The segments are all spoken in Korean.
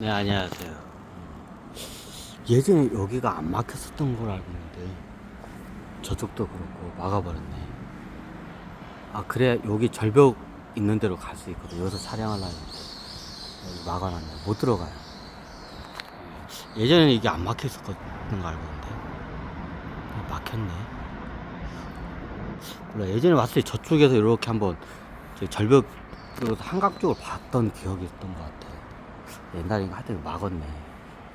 네, 안녕하세요. 예전에 여기가 안 막혔었던 걸 알고 있는데 저쪽도 그렇고 막아버렸네. 아 그래 여기 절벽 있는 데로 갈 수 있거든. 여기서 촬영하려고 했는데 여기 막아놨네. 못 들어가요. 예전에는 이게 안 막혔었던 거 알고 있는데 막혔네. 몰라 예전에 왔을 때 저쪽에서 이렇게 한번 저 절벽 한강 쪽을 봤던 기억이 있던 것 같아. 옛날에 하여튼 막았네.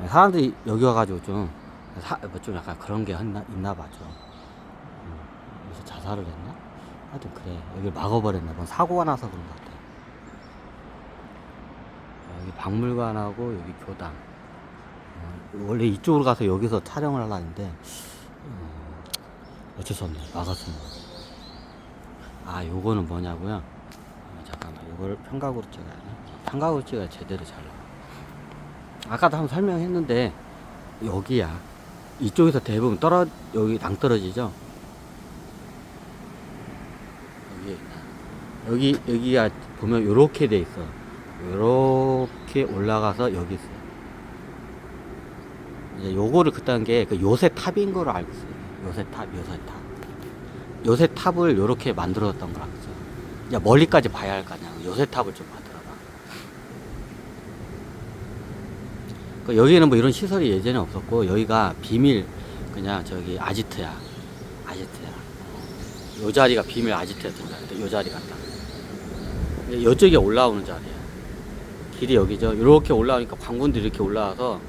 사람들이 여기 와가지고 좀, 사, 뭐좀 약간 그런 게 있나, 있나 봐, 좀. 음, 여기서 자살을 했나? 하여튼 그래. 여기 막아버렸나 봐. 사고가 나서 그런 것 같아. 여기 박물관하고 여기 교당. 어, 원래 이쪽으로 가서 여기서 촬영을 하려 했는데, 음, 어쩔 수 없네. 막았습니다. 아, 요거는 뭐냐고요? 어, 잠깐만, 요걸 평각으로 찍어야 돼. 평각으로 찍어야 제대로 잘 나와. 아까도 한번 설명했는데, 여기야. 이쪽에서 대부분 떨어, 여기 낭 떨어지죠? 여기, 여기, 여기가 보면 요렇게 돼 있어. 요렇게 올라가서 여기 있어요. 이제 요거를 그딴 게 그 요새 탑인 거로 알고 있어요. 요새 탑, 요새 탑. 요새 탑을 요렇게 만들었던 거라 그죠. 멀리까지 봐야 할거 아니야. 요새 탑을 좀 만들어봐. 그 여기는 뭐 이런 시설이 예전에 없었고 여기가 비밀 그냥 저기 아지트야. 아지트야. 요 자리가 비밀 아지트였던 자리인데 요 자리 같다. 이쪽에 올라오는 자리야. 길이 여기죠. 이렇게 올라오니까 관군들이 이렇게 올라와서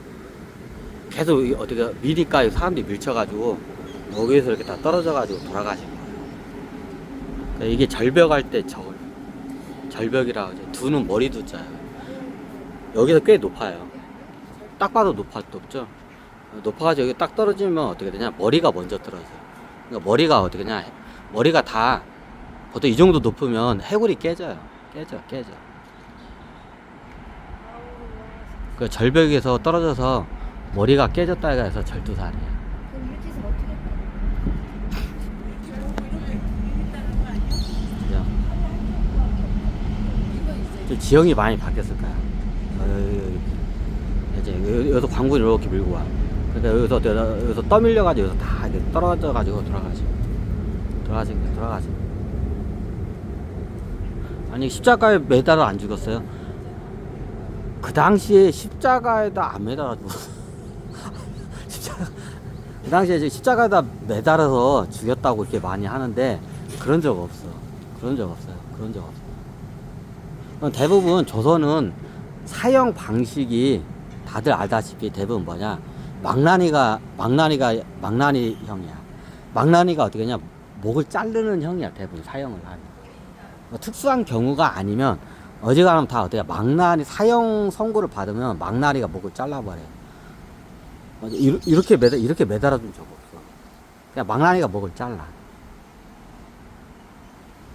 계속 이 어디가 미니까 사람들이 밀쳐가지고 여기에서 이렇게 다 떨어져가지고 돌아가신 거예요. 그러니까 이게 절벽할 때 절. 절벽이라고. 두는 머리 두자예요. 여기서 꽤 높아요. 딱 봐도 높아, 높죠? 높아가지고 여기 딱 떨어지면 어떻게 되냐? 머리가 먼저 떨어져요. 그러니까 머리가 어떻게 되냐? 머리가 다 보통 이 정도 높으면 해골이 깨져요. 깨져, 깨져. 그 절벽에서 떨어져서 머리가 깨졌다 해서? 좀 지형이 많이 바뀌었을 거야. 이제 여- 여기서 광군 이렇게 밀고 와. 그러니까 여기서 여기서, 여기서 떠밀려가지고 여기서 다 이렇게 떨어져가지고 돌아가지. 돌아가신 거야, 돌아가지. 아니 십자가에 매달아 안 죽었어요? 그 당시에 십자가에다 안 매달아 죽었어. 십자가 그 당시에 이제 십자가에다 매달아서 죽였다고 이렇게 많이 하는데 그런 적 없어. 그런 적 없어요. 그런 적 없어. 대부분 조선은 사형 방식이 다들 알다시피 대부분 뭐냐 망나니가 망나니가 망나니 형이야. 망나니가 어떻게 냐 목을 자르는 형이야 대부분 사형을 하는. 뭐 특수한 경우가 아니면 어지간하면 다 어때요? 망나니 사형 선고를 받으면 망나니가 목을 잘라버려. 어, 이르- 이렇게 매달 이렇게 매달아준 적 없어. 그냥 망나니가 목을 잘라.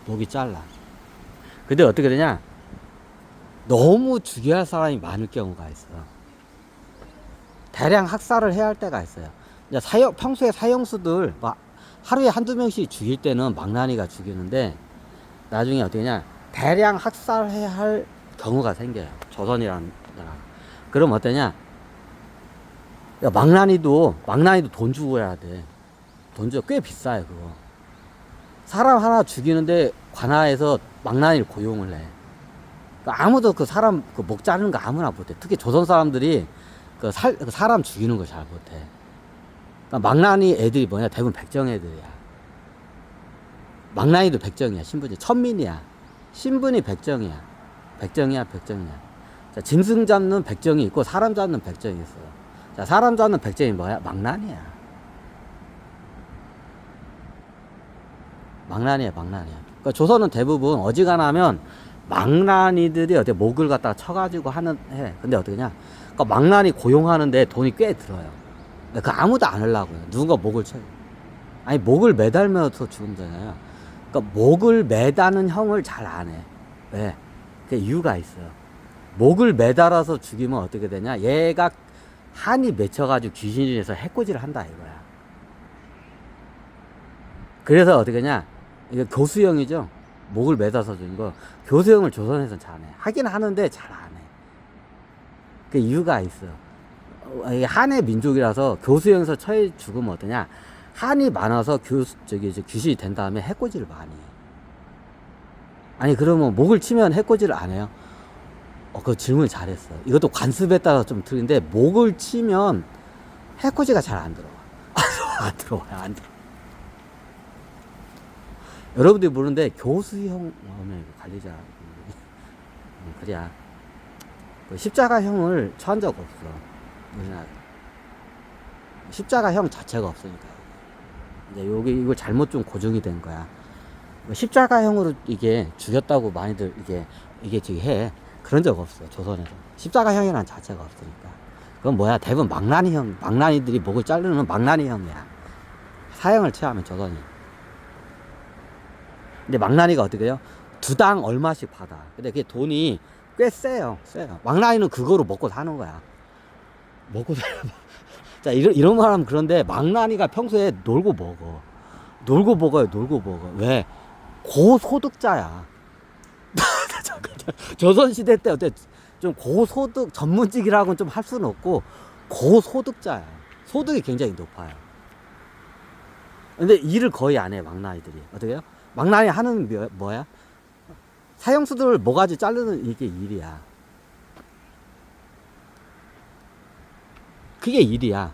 목이 잘라. 근데 어떻게 되냐? 너무 죽여야 할 사람이 많을 경우가 있어. 대량 학살을 해야 할 때가 있어요. 이제 사형, 평소에 사형수들, 막 하루에 한두 명씩 죽일 때는 망나니가 죽이는데, 나중에 어떻게냐, 대량 학살해야 할 경우가 생겨요. 조선이라는 나라. 그럼 어떠냐? 야, 망나니도, 망나니도 돈 주고 해야 돼. 돈 주고 꽤 비싸요, 그거. 사람 하나 죽이는데 관아에서 망나니를 고용을 해. 그러니까 아무도 그 사람 그 목 자르는 거 아무나 못해. 특히 조선 사람들이 그, 살, 그 사람 죽이는 걸 잘 못해. 그러니까 망나니 애들이 뭐냐 대부분 백정 애들이야. 망나니도 백정이야 신분이 천민이야. 신분이 백정이야. 백정이야 백정이야. 자 짐승 잡는 백정이 있고 사람 잡는 백정이 있어. 자 사람 잡는 백정이 뭐야 망나니야. 망나니야 망나니야. 그러니까 조선은 대부분 어지간하면 망나니들이 어때 목을 갖다가 쳐가지고 하는 해. 근데 어떻게냐? 그러니까 망나니 고용하는데 돈이 꽤 들어요. 그 아무도 안 하려고요. 누군가 목을 쳐요. 아니 목을 매달면서 죽으면 되잖아요. 그러니까 목을 매다는 형을 잘 안 해. 왜? 그 이유가 있어요. 목을 매달아서 죽이면 어떻게 되냐? 얘가 한이 맺혀가지고 귀신이 돼서 해코지를 한다 이거야. 그래서 어떻게 하냐? 이게 교수형이죠. 목을 매달아서 주는 거. 교수형을 조선에서는 잘안 해. 하긴 하는데 잘 안 해. 그 이유가 있어. 어, 한의 민족이라서 교수형에서 처해 죽으면 어떠냐? 한이 많아서 교수 저기 저 귀신이 된 다음에 해코지를 많이 해. 아니 그러면 목을 치면 해코지를 안 해요? 어, 그 질문 잘했어. 이것도 관습에 따라 좀 틀린데 목을 치면 해코지가 잘 안 들어와. 안 들어와요, 안 들어. 여러분들이 모르는데 교수형 어메 관리자 음, 그래야 그 십자가형을 처한 적 없어. 우리나라 십자가형 자체가 없으니까. 이제 여기 이걸 잘못 좀 고정이 된 거야. 뭐 십자가형으로 이게 죽였다고 많이들 이게 이게 지금 해. 그런 적 없어 조선에서. 십자가형이라는 자체가 없으니까. 그건 뭐야? 대부분 망나니형 망나니들이 목을 자르는 망나니형이야. 사형을 취하면 조선이. 근데 망나니가 어떻게 해요? 두 당 얼마씩 받아. 근데 그게 돈이 꽤 세요. 세요. 망나니는 그거로 먹고 사는 거야. 먹고 사. 자, 이런, 이런 말 하면 그런데 망나니가 평소에 놀고 먹어. 놀고 먹어요, 놀고 먹어. 왜? 고소득자야. 조선시대 때 어때? 좀 고소득 전문직이라고는 좀 할 수는 없고, 고소득자야. 소득이 굉장히 높아요. 근데 일을 거의 안 해, 망나니들이. 어떻게 해요? 망나니 하는 뭐- 뭐야? 사형수들 모가지 자르는 이게 일이야. 그게 일이야.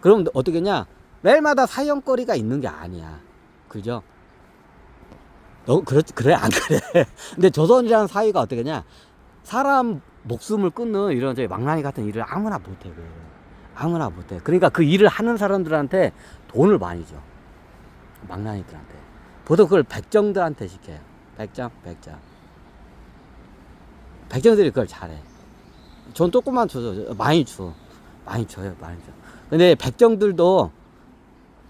그럼 어떻게냐? 매일마다 사형거리가 있는 게 아니야. 그죠? 너 그렇지 그래 안 그래? 근데 조선이라는 사회가 어떻게냐? 사람 목숨을 끊는 이런 저기 망나니 같은 일을 아무나 못해. 그. 아무나 못해. 그러니까 그 일을 하는 사람들한테 돈을 많이 줘. 망나니들한테. 보통 그걸 백정들한테 시켜요. 백정, 백정. 백정들이 그걸 잘해. 전 조금만 줘서 많이 줘. 많이 줘요, 많이 줘. 근데 백정들도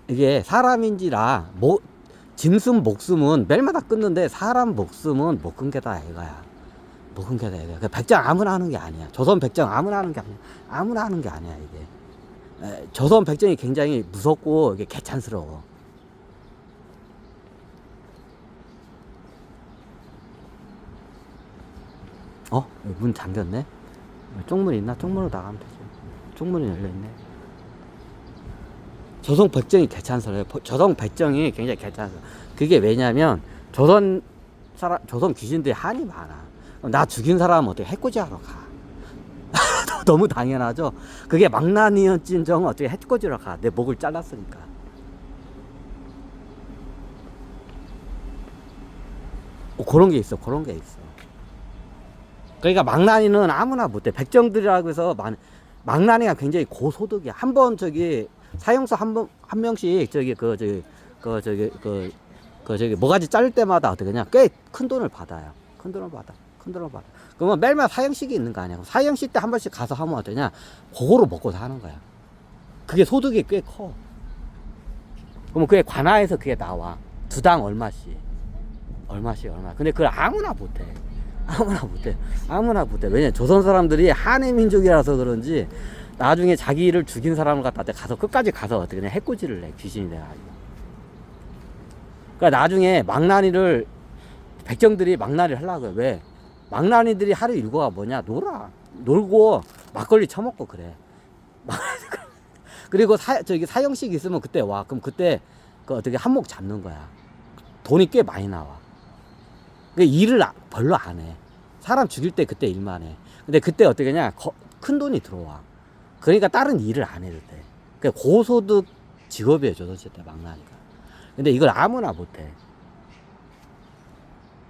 이게 사람인지라 뭐 짐승 목숨은 매일마다 끊는데 사람 목숨은 못 끊겠다 이거야. 못 끊겠다 이거야. 그 백정 아무나 하는 게 아니야. 조선 백정 아무나 하는 게 아니야. 아무나 하는 게 아니야 이게. 에, 조선 백정이 굉장히 무섭고 이게 개찬스러워. 어? 문 잠겼네? 쪽문 있나? 쪽문으로 나가면 되지. 쪽문이 열려있네. 조선 백정이. 버- 조선 백정이 굉장히 개찬스러워. 그게 왜냐면, 조선 사람, 조선 귀신들이 한이 많아. 나 죽인 사람은 어떻게 해코지 하러 가. 너무 당연하죠? 그게 망나니언진정은 어떻게 해코지로 가. 내 목을 잘랐으니까. 어, 그런 게 있어. 그런 게 있어. 그러니까 망나니는 아무나 못해. 백정들이라고 해서 망, 망나니가 굉장히 고소득이야. 한번 저기 사형수 한번한 명씩 저기 그 저기 그 저기 그, 그 저기 뭐가지 자를 때마다 어떻게 그냥 꽤 큰 돈을 받아요. 큰 돈을 받아. 큰 돈을 받아. 그러면 매일마다 사형식이 있는 거 아니야. 사형식 때 한 번씩 가서 하면 어떠냐? 그거로 먹고 사는 거야. 그게 소득이 꽤 커. 그러면 그게 관아에서 그게 나와. 두 당 얼마씩. 얼마씩 얼마. 근데 그걸 아무나 못해. 아무나 못해. 아무나 못해. 왜냐 조선 사람들이 한의 민족이라서 그런지 나중에 자기를 죽인 사람을 갖다 대 가서 끝까지 가서 어떻게 그냥 해코지를 내 귀신이 돼가지고. 그러니까 나중에 망나니를 백정들이 망나니를 하려고 해. 왜? 망나니들이 하루 일과가 뭐냐? 놀아. 놀고 막걸리 처먹고 그래. 그리고 사, 저기 사형식 있으면 그때 와. 그럼 그때 그 어떻게 한몫 잡는 거야. 돈이 꽤 많이 나와. 그 일을 아- 별로 안 해. 사람 죽일 때 그때 일만 해. 근데 그때 어떻게 하냐? 거- 큰 돈이 들어와. 그러니까 다른 일을 안 해도 돼. 그 고소득 직업이에요, 조선시대 때 망나니가. 근데 이걸 아무나 못 해.